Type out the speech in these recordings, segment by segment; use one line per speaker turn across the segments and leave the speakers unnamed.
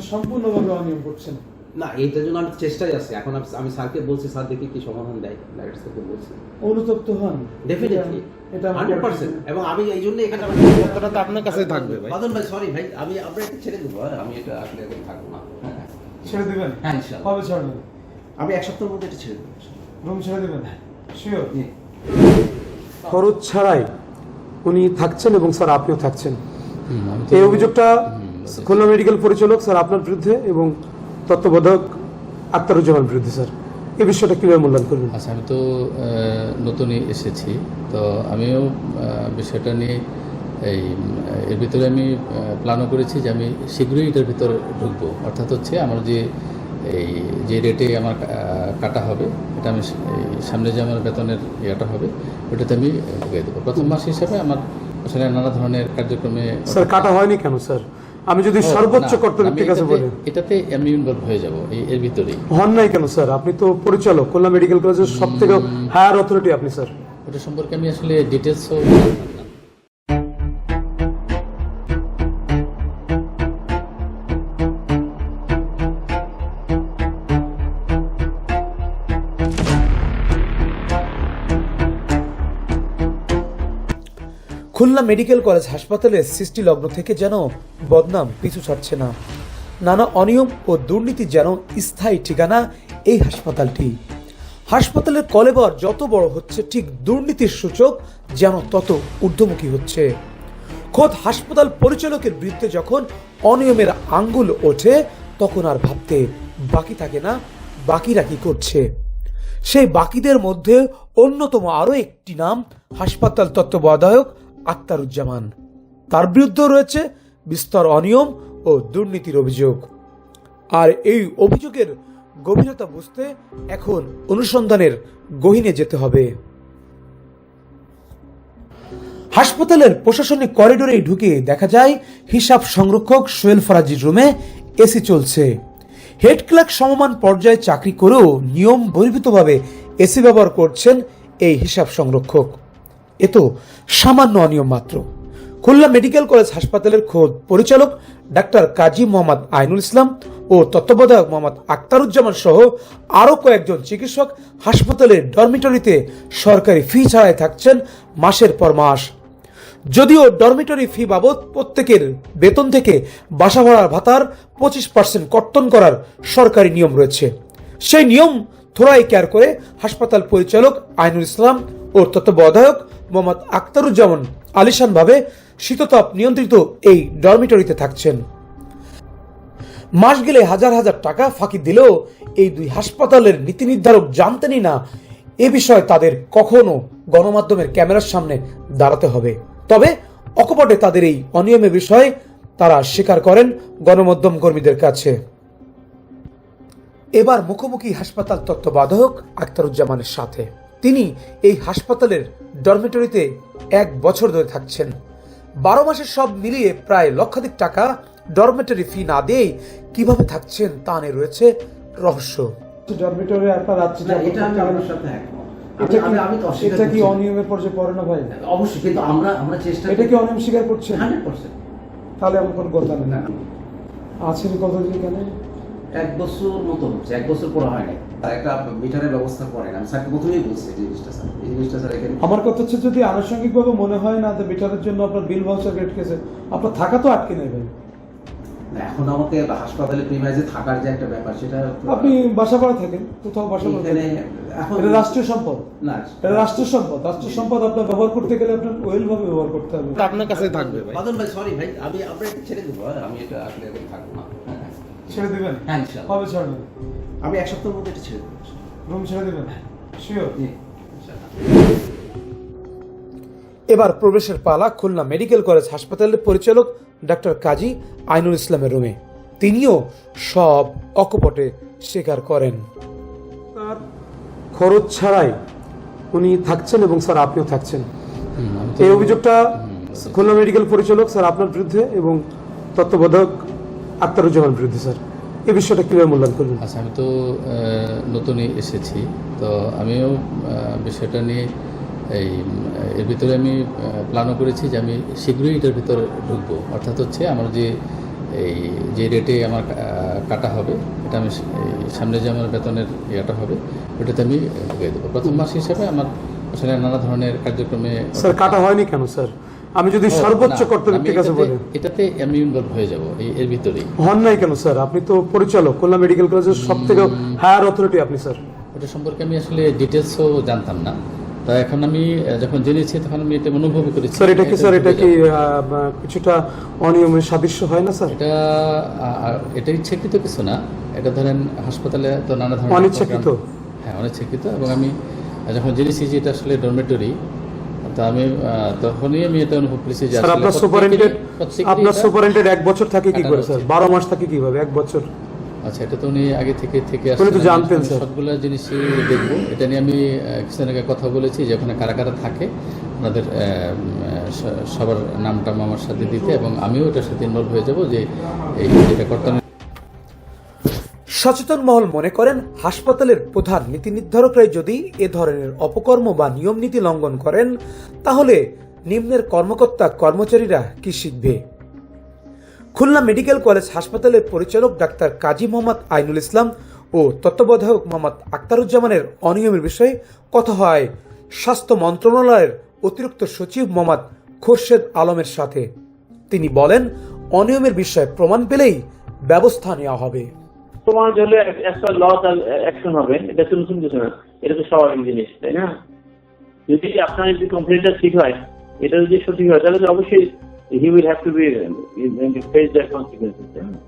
সম্পূর্ণভাবে অনিয়ম করছেন
না। এইটার জন্য আমি চেষ্টায় আছি। এখন আমি- স্যারকে বলছি স্যার দেখি কি সমাধান দেয়। স্যারকে বলছি।
অনুতপ্ত হন।
ডেফিনেটলি
এটা আমার
হান্ড্রেড পার্সেন্ট এবং আমি এই জন্য এখানে
কতটা তো আপনার কাছেই থাকবে ভাই।
বাদন ভাই সরি ভাই আমি আমরা এটা ছেড়ে দেবো হ্যাঁ? আমি এটা আসলে এখন থাকব না। হ্যাঁ
ছেড়ে দিবেন?
হ্যাঁ, ইনশাআল্লাহ।
কবে ছাড়বেন
আমি এক সপ্তাহের মধ্যে এটা ছেড়ে দেবো
রুম ছেড়ে দিবেন? শিওর
খরচ ছাড়াই উনি থাকছেন এবং স্যার আপনিও থাকছেন। এই অভিযোগটা খুলনা মেডিকেল পরিচালক স্যার আপনার বিরুদ্ধে এবং তত্ত্বাবধায়ক আক্তারুজ্জামান বিরুদ্ধে স্যার। এই বিষয়টা কীভাবে মূল্যায়ন করবেন?
আচ্ছা আমি তো নতুনই এসেছি তো আমিও বিষয়টা নিয়ে এই এর ভিতরে আমি প্ল্যানও করেছি যে আমি শীঘ্রই এটার ভিতরে ঢুকবো। অর্থাৎ হচ্ছে আমার যে এই যে রেটে আমার কাটা হবে এটা আমি সামনে যে আমার বেতনের ইয়েটা হবে ওটাতে আমি ঢুকিয়ে দেবো। প্রথম মাস হিসাবে আমার আসলে নানা ধরনের কার্যক্রমে
স্যার কাটা হয়নি কেন স্যার? আমি যদি সর্বোচ্চ কর্তব্যের কাছে বলি
এটাতে আমি ইনভলভ হয়ে যাব এই এর ভিতরেই।
হন নাই কেন স্যার? আপনি তো পরিচালক খুলনা মেডিকেল কলেজের সবথেকে হায়ার অথরিটি আপনি স্যার।
এটা সম্পর্কে আমি আসলে ডিটেলসও
খুলনা মেডিকেল কলেজ হাসপাতালে সৃষ্টি লগ্ন থেকে যেন বদনাম পিছু ছাড়ছে না। নানা অনিয়ম ও দুর্নীতি যেন স্থায়ী ঠিকানা এই হাসপাতালটি। হাসপাতালের কলেবর যত বড় হচ্ছে, ঠিক দুর্নীতির সূচক যেন তত ঊর্ধ্বমুখী হচ্ছে। খোদ হাসপাতাল পরিচালকের বিরুদ্ধে যখন অনিয়মের আঙ্গুল ওঠে, তখন আর ভাবতে বাকি থাকে না, বাকিরা কি করছে? সেই বাকিদের মধ্যে অন্যতম আরও একটি নাম হাসপাতাল তত্ত্বাবধায়ক আক্তারুজ্জামান। তার বিরুদ্ধে রয়েছে বিস্তর অনিয়ম ও দুর্নীতির অভিযোগ। আর এই অভিযোগের গভীরতা বুঝতে এখন অনুসন্ধানের গহীনে যেতে হবে। হাসপাতালের প্রশাসনিক করিডোরে ঢুকে দেখা যায়, হিসাব সংরক্ষক সোহেল ফরাজির রুমে এসি চলছে। হেড ক্লার্ক সমমান পর্যায়ে চাকরি করেও নিয়ম বহির্ভূতভাবে এসি ব্যবহার করছেন এই হিসাব সংরক্ষক। এ তো সামান্য অনিয়ম মাত্র। খুলনা মেডিকেল কলেজ হাসপাতালের খোদ পরিচালক ডাক্তার কাজী মোহাম্মদ আইনুল ইসলাম ও তত্ত্বাবধায়ক মোহাম্মদ আক্তারুজ্জামান সহ আরও কয়েকজন চিকিৎসক হাসপাতালের ডরমিটরিতে সরকারি ফি ছাড়াই থাকছেন মাসের পর মাস। যদিও ডরমিটরি ফি বাবদ প্রত্যেকের বেতন থেকে বাসা ভাড়ার ভাতার পঁচিশ পার্সেন্ট কর্তন করার সরকারি নিয়ম রয়েছে। সেই নিয়ম থোড়াই কেয়ার করে হাসপাতাল পরিচালক আইনুল ইসলাম ও তত্ত্বাবধায়ক মোহাম্মদ আক্তারুজ্জামান আলিশানভাবে শীততাপ নিয়ন্ত্রিত এই ডরমিটরিতে থাকছেন। মাস গেলে হাজার হাজার টাকা ফাঁকি দিলেও এই দুই হাসপাতালের নীতি নির্ধারক জানতেনই না, এ বিষয়ে তাদের কখনো গণমাধ্যমের ক্যামেরার সামনে দাঁড়াতে হবে। তবে অকপটে তাদের এই অনিয়মের বিষয়ে তারা স্বীকার করেন গণমাধ্যম কর্মীদের কাছে। এবার মুখোমুখি হাসপাতাল তত্ত্বাবধায়ক আক্তারুজ্জামানের সাথে। তিনি এই হাসপাতালের ডরমিটরিতে এক বছর ধরে থাকছেন। বারো মাসের সব মিলিয়ে প্রায় লক্ষাধিক টাকা ডরমিটরি ফি না দিয়েই কীভাবে থাকছেন তা নিয়ে রয়েছে রহস্য।
ডরমিটরে আপনার রাত্রি
এটা আমি আপনার সাথে একমত।
এটা কি
আমি- আমি তো অস্বীকার
এটা কি
করছি। না।
অনিয়মের পর্যায়ে পড়ে না ভাই?
অবশ্যই কিন্তু আমরা আমরা চেষ্টা
এটা কি অনিয়ম স্বীকার করছেন?
হান্ড্রেড পার্সেন্ট
তাহলে আমার কোনো কথা নেই।
না।
আছেন কতদিন কেন
এক বছর মতো হচ্ছে এক বছর পরে হয় নাই। একটা মিটারের ব্যবস্থা করেন। আমি স্যারকে প্রথমেই বলছি এই জিনিসটা স্যার। এই জিনিসটা স্যার এখানে
আমার কথা হচ্ছে যদি আনুষঙ্গিকভাবে মনে হয় না যে মিটারের জন্য আপনার বিল ভাউচার রেট আপনার থাকা তো আটকে নেবেন
না, এখন আমাকে হাসপাতালে প্রিমাইজে থাকার যে একটা ব্যাপার সেটা
আপনি বাসা ভাড়া থাকেন কোথাও বাসা ভাড়া
এখানে এখন
এটা রাষ্ট্রীয় সম্পদ।
না।
এটা রাষ্ট্রীয় সম্পদ। রাষ্ট্রীয় সম্পদ আপনার ব্যবহার করতে গেলে আপনার ওয়েল ভাবে ব্যবহার করতে হবে।
তো আপনার কাছেই থাকবে ভাই।
বাদন ভাই সরি ভাই আমি এটা ছেড়ে দেবো হ্যাঁ? আমি এটা আসলে থাকব না হ্যাঁ, হ্যাঁ।
ছেড়ে দিবেন?
হ্যাঁ
কবে ছাড়বেন?
আমি এক সপ্তাহের মধ্যে এটা ছেড়ে দেবো।
রুম ছেড়ে দিবেন? শিওর
এবার প্রবেশের পালা খুলনা মেডিকেল কলেজ হাসপাতালের পরিচালক ডাক্তার কাজী আইনুল ইসলামের রুমে। তিনিও সব অকপটে স্বীকার করেন।
তার খরচ ছাড়াই উনি থাকছেন এবং স্যার আপনিও থাকছেন। এই অভিযোগটা খুলনা মেডিকেল পরিচালক স্যার আপনার বিরুদ্ধে এবং তত্ত্বাবধায়ক আক্তারুজ্জামান বিরুদ্ধে স্যার। এই বিষয়টা কীভাবে মূল্যায়ন করবেন
আচ্ছা আমি তো নতুনই এসেছি তো আমিও বিষয়টা নিয়ে এই এর ভিতরে আমি প্ল্যানও করেছি যে আমি শীঘ্রই এটার ভিতরে ঢুকবো। অর্থাৎ হচ্ছে আমার যে এই যে রেটে আমার কাটা হবে এটা আমি সামনে যে আমার বেতনের ইয়েটা হবে ওটাতে আমি ঢুকিয়ে দেবো। প্রথম মাস হিসাবে আমার আসলে নানা ধরনের কার্যক্রমে
স্যার কাটা হয়নি কেন স্যার আমি যদি সর্বোচ্চ কর্তব্যের কাছে বলি
এটাতে আমি ইনভলভ হয়ে যাব এর ভিতরেই।
হন নাই কেন স্যার? আপনি তো পরিচালক খুলনা মেডিকেল কলেজের সব থেকে হায়ার অথরিটি আপনি স্যার।
ওটা সম্পর্কে আমি আসলে ডিটেলসও জানতাম না। তা এখন আমি যখন জেনেছি তখন আমি এটা অনুভব করেছি।
স্যার এটা কি স্যার এটা কি কিছুটা অনিয়মের সাদৃশ্য হয় না স্যার?
এটা এটা ইচ্ছাকৃত কিছু না। এটা ধরেন হাসপাতালে তো নানা ধরনের
অনিচ্ছাকৃত?
হ্যাঁ অনিচ্ছাকৃত। এবং আমি যখন জেনেছি যে এটা আসলে ডরমেটরি তো আমি তখনই আমি এটা
স্যার আপনার
এটা-
এক বছর থাকে কি করে স্যার?
উচিত।
বারো মাস থাকে কীভাবে? এক বছর?
আচ্ছা এটা তো উনি আগে থেকে থেকে
তো জানতেন,
আমি
স্যার।
সবগুলো জিনিসই দেখব। এটা নিয়ে আমি আহ, কিছুদিন আগে কথা বলেছি যে ওখানে কারা কারা থাকে স- সবার নামটা আমার সাথে দিতে এবং আমিও এটার সাথে ইনভলভ হয়ে যাব যে এই যেটা কর্তন
সচেতন মহল মনে করেন, হাসপাতালের প্রধান নীতি নির্ধারকরাই যদি এ ধরনের অপকর্ম বা নিয়ম নীতি লঙ্ঘন করেন, তাহলে নিম্নের কর্মকর্তা কর্মচারীরা কি শিখবে? খুলনা মেডিকেল কলেজ হাসপাতালের পরিচালক ডাক্তার কাজী মোহাম্মদ আইনুল ইসলাম ও তত্ত্বাবধায়ক মোহাম্মদ আক্তারুজ্জামানের অনিয়মের বিষয়ে কথা হয় স্বাস্থ্য মন্ত্রণালয়ের অতিরিক্ত সচিব মোহাম্মদ খোরশেদ আলমের সাথে। তিনি বলেন, অনিয়মের বিষয়ে প্রমাণ পেলেই ব্যবস্থা নেওয়া হবে।
প্রমাণ হলে একটা ল অ্যাকশন হবে। এটা তো নতুন কিছু না। এটা তো স্বাভাবিক জিনিস তাই না? যদি আপনার যদি কমপ্লেনটা ঠিক হয় এটা যদি সঠিক হয় তাহলে তো অবশ্যই he will have to be face the consequences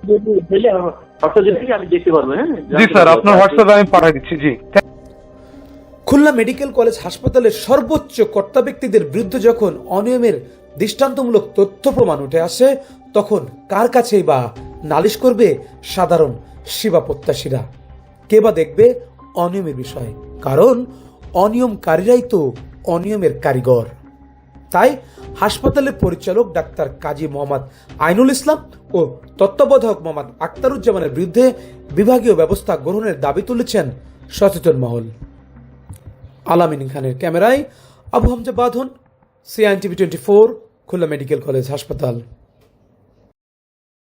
যদি হলে হোয়াটসঅ্যাপ আমি দেখতে পারব হ্যাঁ?
জি স্যার আপনার হোয়াটসঅ্যাপে আমি পাঠিয়ে দিচ্ছি জি।
খুলনা মেডিকেল কলেজ হাসপাতালের সর্বোচ্চ কর্তা ব্যক্তিদের বিরুদ্ধে যখন অনিয়মের দৃষ্টান্তমূলক তথ্য প্রমাণ উঠে আসে তখন কার কাছেই বা নালিশ করবে সাধারণ সেবা প্রত্যাশীরা। কে বা দেখবে অনিয়মের বিষয়। কারণ অনিয়মকারীরাই তো অনিয়মের কারিগর। তাই হাসপাতালের পরিচালক ডাক্তার কাজী মোহাম্মদ আইনুল ইসলাম ও তত্ত্বাবধায়ক মোহাম্মদ আক্তারুজ্জামানের বিরুদ্ধে বিভাগীয় ব্যবস্থা গ্রহণের দাবি তুলেছেন সচেতন মহল। আলামিন খানের ক্যামেরায় Abu Hamza Badhon সিআইন TV twenty four, Khulna medical college হাসপাতাল।